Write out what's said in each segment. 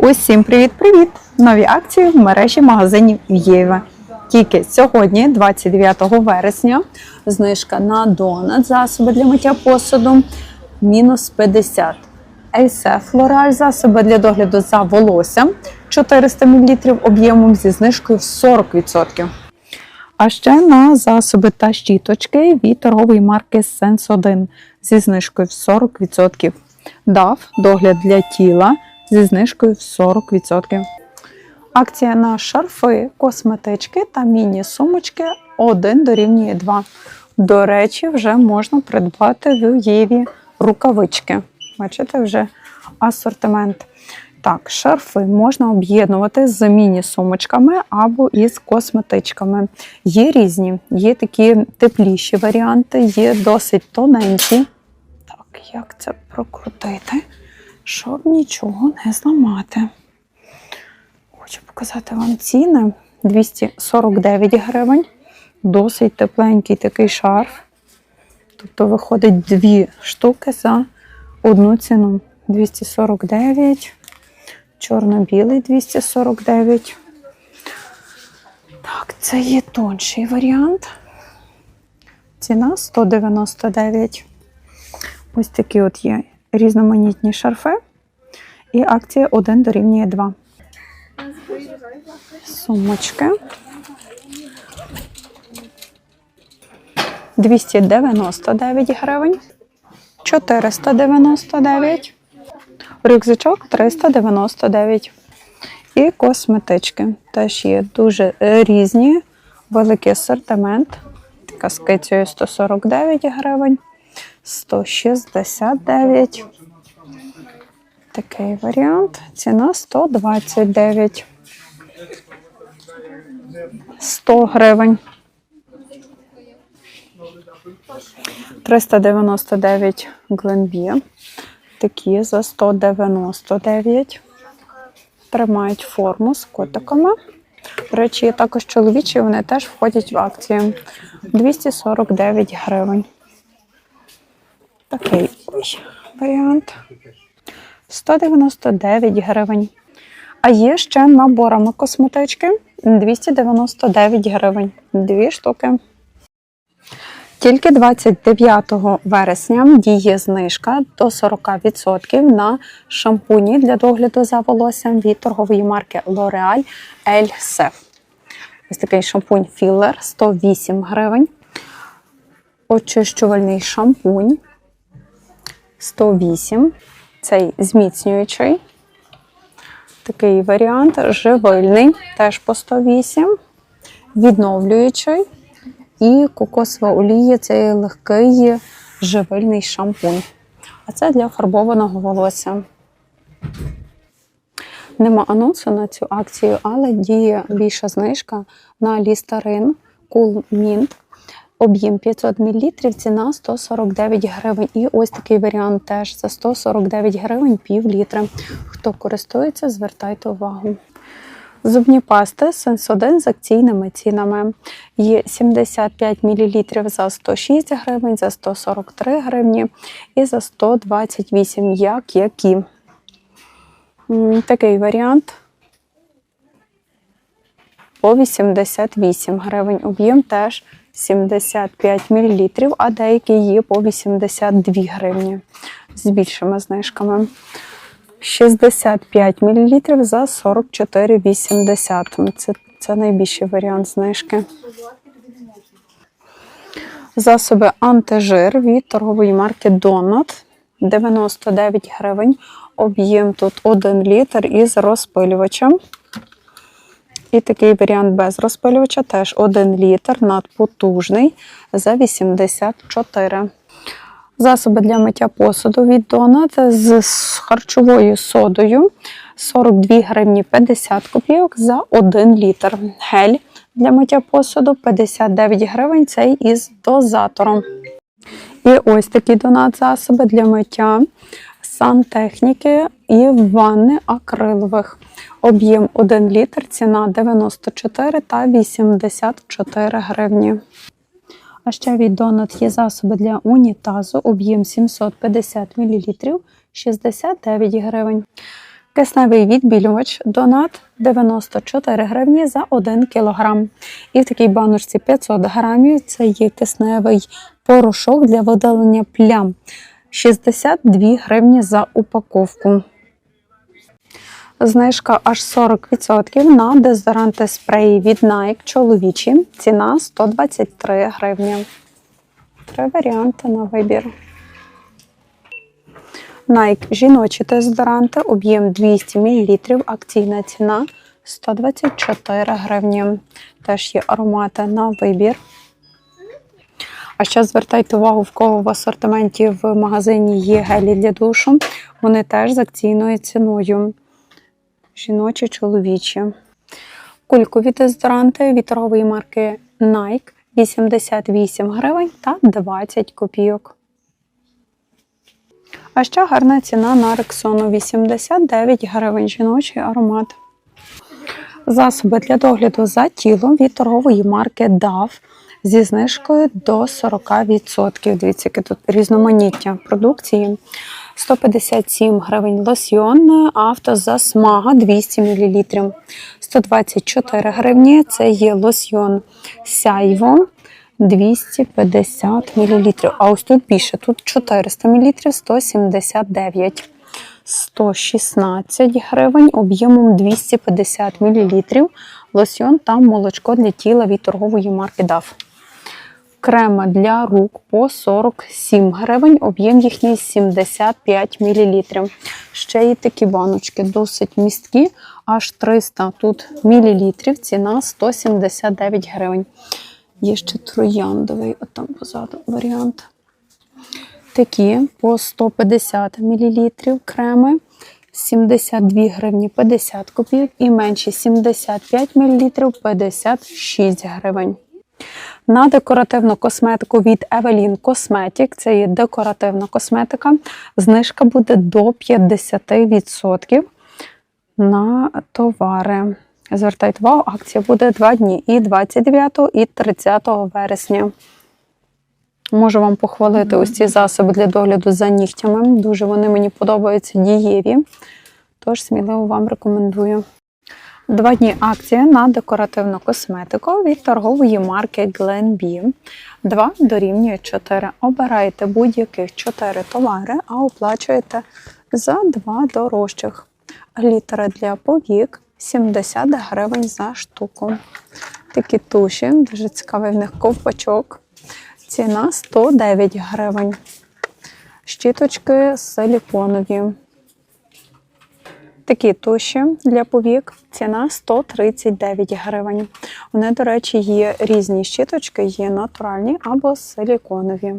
Усім привіт-привіт! Нові акції в мережі магазинів Єва. Тільки сьогодні, 29 вересня, знижка на донат, засоби для миття посуду мінус 50. Ейсе Флораль засоби для догляду за волоссям 400 мл об'ємом зі знижкою в 40%. А ще на засоби та щіточки від торгової марки Sense 1 зі знижкою в 40%. DAF – догляд для тіла зі знижкою в 40%. Акція на шарфи, косметички та міні-сумочки 1 дорівнює 2. До речі, вже можна придбати в Єві рукавички. Бачите, вже асортимент. Так, шарфи можна об'єднувати з міні-сумочками або із косметичками. Є різні, є такі тепліші варіанти, є досить тоненькі. Так, як це прокрутити, щоб нічого не зламати. Хочу показати вам ціни. 249 гривень. Досить тепленький такий шарф. Тобто виходить дві штуки за одну ціну. 249. Чорно-білий 249. Так, це є тонший варіант. Ціна 199. Ось такі от є різноманітні шарфи. І акція 1 дорівнює 2. Сумочки. 299 гривень. 499. Рюкзачок 399. І косметички. Теж є дуже е, різні, великий асортимент. З 149 гривень, 169. Такий варіант. Ціна 129. 100 гривень. 399 Гленбі. Такі за 199. Тримають форму з котиками. До речі, також чоловічі, вони теж входять в акцію. 249 гривень. Такий варіант. 199 гривень. А є ще наборами косметички 299 гривень. Дві штуки. Тільки 29 вересня діє знижка до 40% на шампуні для догляду за волоссям від торгової марки L'Oreal Elsef. Ось такий шампунь філер 108 гривень. Очищувальний шампунь 108. Цей зміцнюючий. Такий варіант живильний, теж по 108. Відновлюючий. І кокосова олія це легкий живильний шампунь. А це для фарбованого волосся. Нема анонсу на цю акцію, але діє більша знижка на лістарин Cool Mint. Об'єм 500 мл, ціна 149 гривень. І ось такий варіант теж за 149 гривень пів літра. Хто користується, звертайте увагу. Зубні пасти Sensodyne з акційними цінами. Є 75 мл за 106 гривень, за 143 гривні і за 128, як які. Такий варіант по 88 гривень. Об'єм теж 75 мл, а деякі є по 82 гривні з більшими знижками. 65 мл за 44,80. Це, це найбільший варіант знижки. Засоби антижир від торгової марки Donut 99 гривень. Об'єм тут 1 літр із розпилювачем. І такий варіант без розпилювача теж 1 літр надпотужний за 84. Засоби для миття посуду від Donut з харчовою содою 42 гривні 50 копійок за 1 літр. Гель для миття посуду 59 гривень, цей із дозатором. І ось такі донат засоби для миття сантехніки і ванни акрилових. Об'єм 1 літр, ціна 94 та 84 гривні. А ще від Donut є засоби для унітазу, об'єм 750 мл, 69 гривень. Кисневий відбілювач Донат 94 гривні за 1 кілограм. І в такій баночці 500 грамів це є кисневий порошок для видалення плям. 62 гривні за упаковку. Знижка аж 40% на дезодоранти спреї від Nike чоловічі. Ціна 123 гривні. Три варіанти на вибір. Nike жіночі дезодоранти, об'єм 200 мл, акційна ціна 124 гривні. Теж є аромати на вибір. А ще звертайте увагу, в кого в асортименті в магазині є гелі для душу. Вони теж з акційною ціною. Жіночі, чоловічі. Кулькові дезодоранти від торгової марки Nike 88 гривень та 20 копійок. А ще гарна ціна на Рексону 89 гривень жіночий аромат. Засоби для догляду за тілом від торгової марки DAV зі знижкою до 40%. Дивіться, яке тут різноманіття продукції. 157 гривень лосьйон автозасмага 200 мл. 124 гривні це є лосьйон сяйво 250 мл. А ось тут більше, тут 400 мл 179 116 гривень об'ємом 250 мл. Лосьйон та молочко для тіла від торгової марки DAF. Крема для рук по 47 гривень, об'єм їхній 75 мл. Ще є такі баночки, досить місткі, аж 300 тут мілілітрів, ціна 179 гривень. Є ще трояндовий, от там позаду варіант. Такі по 150 мл креми, 72 гривні 50 копійок і менші 75 мл 56 гривень. На декоративну косметику від Evelyn Cosmetic, це є декоративна косметика, знижка буде до 50% на товари. Звертайте увагу, акція буде 2 дні і 29 і 30 вересня. Можу вам похвалити ось ці засоби для догляду за нігтями. Дуже вони мені подобаються дієві. Тож сміливо вам рекомендую. Два дні акція на декоративну косметику від торгової марки Glenbee. 2 дорівнює 4. Обирайте будь-яких 4 товари, а оплачуєте за 2 дорожчих. Глітери для повік 70 гривень за штуку. Такі туші, дуже цікавий в них ковпачок. Ціна 109 гривень. Щіточки силіконові. Такі туші для повік. Ціна 139 гривень. Вони, до речі, є різні щіточки, є натуральні або силіконові.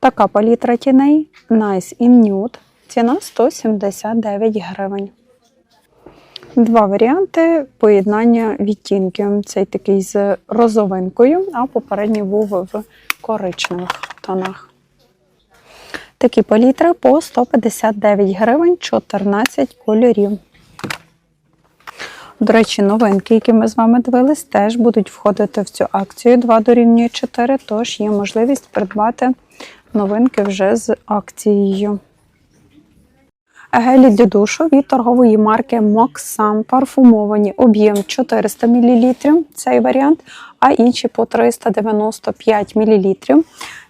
Така палітра тіней Nice in Nude. Ціна 179 гривень. Два варіанти поєднання відтінків. Цей такий з розовинкою, а попередній був в коричневих тонах. Такі палітри по 159 гривень 14 кольорів. До речі, новинки, які ми з вами дивились, теж будуть входити в цю акцію 2 дорівнює 4, тож є можливість придбати новинки вже з акцією. Гелі для душу від торгової марки Moxam парфумовані об'єм 400 мл, цей варіант, а інші по 395 мл.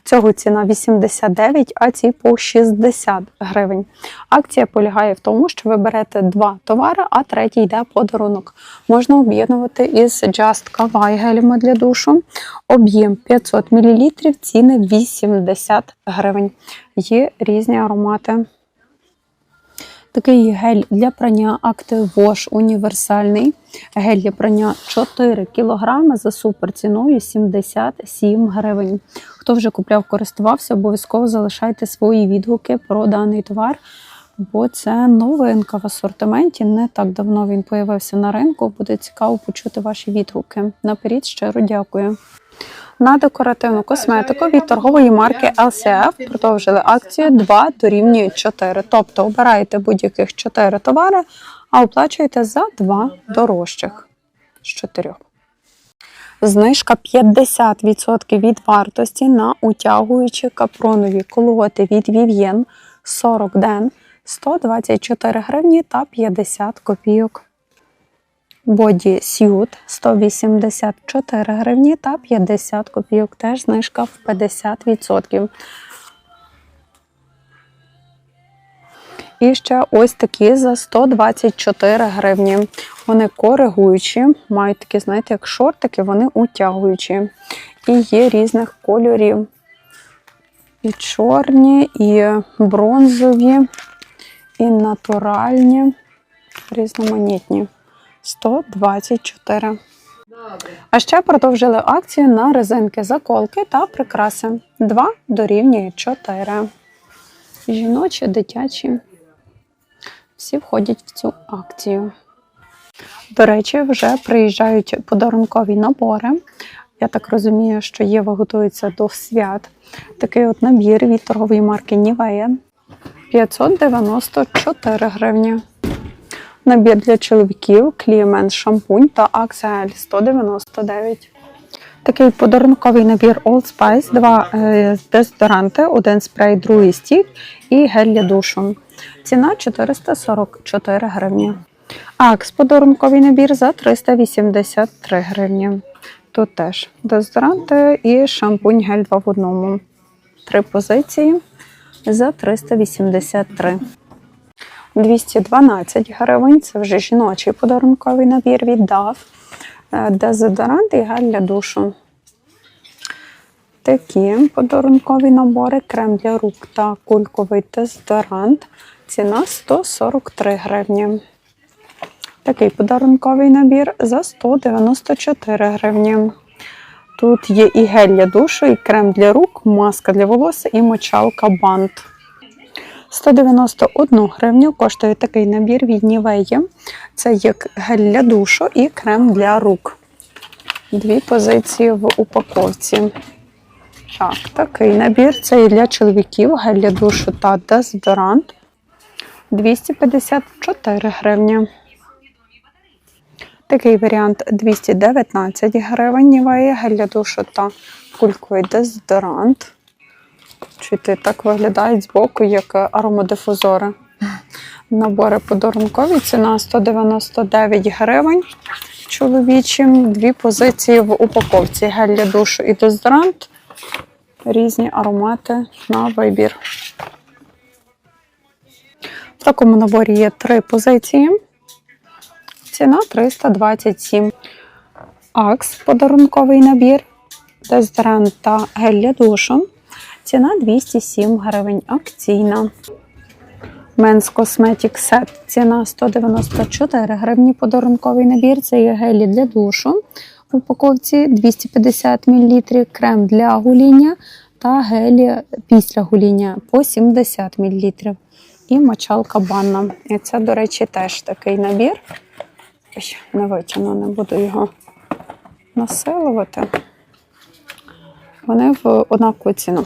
Цього ціна 89, а ці по 60 гривень. Акція полягає в тому, що ви берете два товари, а третій йде подарунок. Можна об'єднувати із Just Kawaii гелями для душу. Об'єм 500 мл, ціни 80 гривень. Є різні аромати. Такий гель для прання Active Wash універсальний. Гель для прання 4 кг за суперціною 77 гривень. Хто вже купляв, користувався, обов'язково залишайте свої відгуки про даний товар, бо це новинка в асортименті. Не так давно він появився на ринку. Буде цікаво почути ваші відгуки. Наперед щиро дякую. На декоративну косметику від торгової марки LCF продовжили акцію 2 дорівнює 4. Тобто обираєте будь-яких 4 товари, а оплачуєте за 2 дорожчих з 4. Знижка 50% від вартості на утягуючі капронові колоти від Vivien 40 ден. 124 гривні та 50 копійок. Боді Сьют 184 гривні та 50 копійок. Теж знижка в 50%. І ще ось такі за 124 гривні. Вони коригуючі, мають такі, знаєте, як шортики, вони утягуючі. І є різних кольорів. І чорні, і бронзові, і натуральні, різноманітні. 124. А ще продовжили акцію на резинки заколки та прикраси. 2 дорівнює 4. Жіночі, дитячі. Всі входять в цю акцію. До речі, вже приїжджають подарункові набори. Я так розумію, що Єва готується до свят. Такий от набір від торгової марки Нівея 594 гривні. Набір для чоловіків, кліємент шампунь та Аксель 199. Такий подарунковий набір Old Spice, два е, дезодоранти, один спрей, другий стік і гель для душу. Ціна 444 гривні. Акс подарунковий набір за 383 гривні. Тут теж дезодоранти і шампунь гель 2 в одному. Три позиції за 383. 212 гривень. Це вже жіночий подарунковий набір від DAF. Е, Дезодорант і гель для душу. Такі подарункові набори, крем для рук та кульковий дезодорант. Ціна 143 гривні. Такий подарунковий набір за 194 гривні. Тут є і гель для душу, і крем для рук, маска для волосся і мочалка бант. 191 гривню коштує такий набір від Нівеї. Це є гель для душу і крем для рук. Дві позиції в упаковці. Так, такий набір це і для чоловіків, гель для душу та дезодорант. 254 гривні. Такий варіант 219 гривень Нівея, гель для душу та кульковий дезодорант. Чуєте, так виглядають збоку, як аромадифузори. Набори подарункові, ціна 199 гривень чоловічим. Дві позиції в упаковці. Гель для душу і дезодорант. Різні аромати на вибір. В такому наборі є три позиції. Ціна 327. Акс подарунковий набір. Дезодорант та гель для душу. Ціна 207 гривень. Акційна. Men's Cosmetic Set. Ціна 194 гривні. Подарунковий набір. Це є гелі для душу. В упаковці 250 мл, крем для гуління та гелі після гуління по 70 мл. І мочалка банна. І це, до речі, теж такий набір. Ой, не витягну, не буду його насилувати. Вони в однакову ціну.